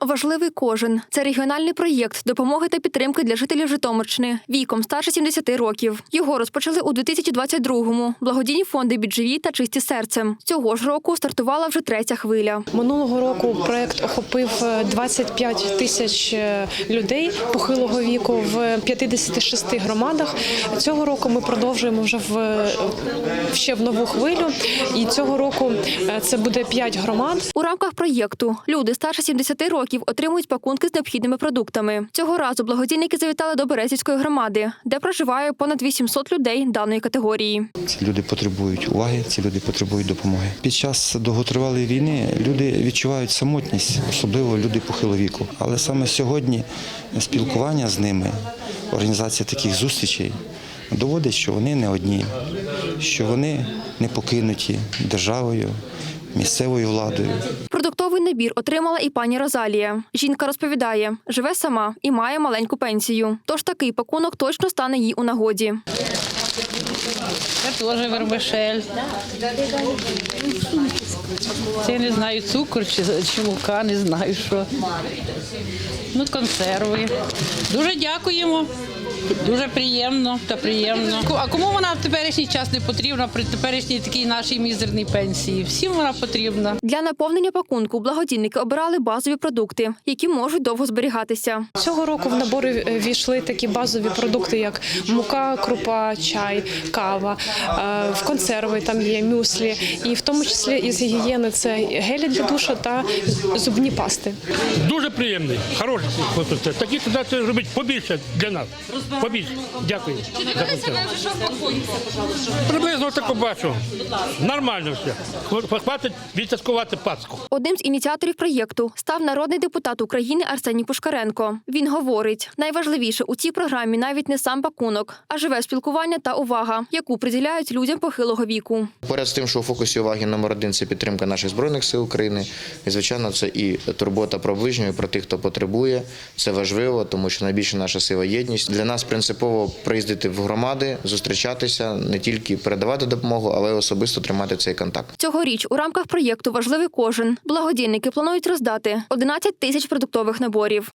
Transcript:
Важливий кожен це регіональний проєкт допомоги та підтримки для жителів Житомирщини віком старше 70 років. Його розпочали у 2022-му. Благодійні фонди «Бідживі» та чисті серцем. Цього ж року стартувала вже третя хвиля. Минулого року проект охопив е, 25 тисяч е, людей похилого віку в 56 громадах. Цього року ми продовжуємо вже в е, ще в нову хвилю. І цього року е, це буде 5 громад. У рамках проєкту люди старше 70 років отримують пакунки з необхідними продуктами. Цього разу благодійники завітали до Березівської громади, де проживає понад 800 людей даної категорії. Ці люди потребують уваги, ці люди потребують допомоги. Під час довготривалої війни люди відчувають самотність, особливо люди похилого віку. Але саме сьогодні спілкування з ними, організація таких зустрічей доводить, що вони не одні, що вони не покинуті державою, місцевою владою. Продуктовий набір отримала і пані Розалія. Жінка розповідає, живе сама і має маленьку пенсію. Тож такий пакунок точно стане їй у нагоді. Це теж вермишель. Це не знаю, цукор чи, чи мука, не знаю що. Ну, консерви. Дуже дякуємо. Дуже приємно та приємно. А кому вона в теперішній час не потрібна при теперішній такій нашій мізерній пенсії? Всім вона потрібна. Для наповнення пакунку благодійники обирали базові продукти, які можуть довго зберігатися. Цього року в набори війшли такі базові продукти, як мука, крупа, чай, кава, е, в консерви там є мюслі, і в тому числі із гігієни це гелі для душу та зубні пасти. Дуже приємний, хороший. Такі туди робити побільше для нас. Побільше. Дякую. за концерт. Приблизно так бачу. Нормально все. Хва- Хватить відсвяткувати Пасху. Одним з ініціаторів проєкту став народний депутат України Арсеній Пушкаренко. Він говорить, найважливіше у цій програмі навіть не сам пакунок, а живе спілкування та увага, яку приділяють людям похилого віку. Поряд з тим, що у фокусі уваги номер один це підтримка наших збройних сил України. І звичайно, це і турбота про ближнього, і про тих, хто потребує. Це важливо, тому що найбільша наша сила єдність. Для нас принципово приїздити в громади, зустрічатися, не тільки передавати допомогу, але й особисто тримати цей контакт. Цьогоріч у рамках проєкту Важливий кожен благодійники планують роздати 11 тисяч продуктових наборів.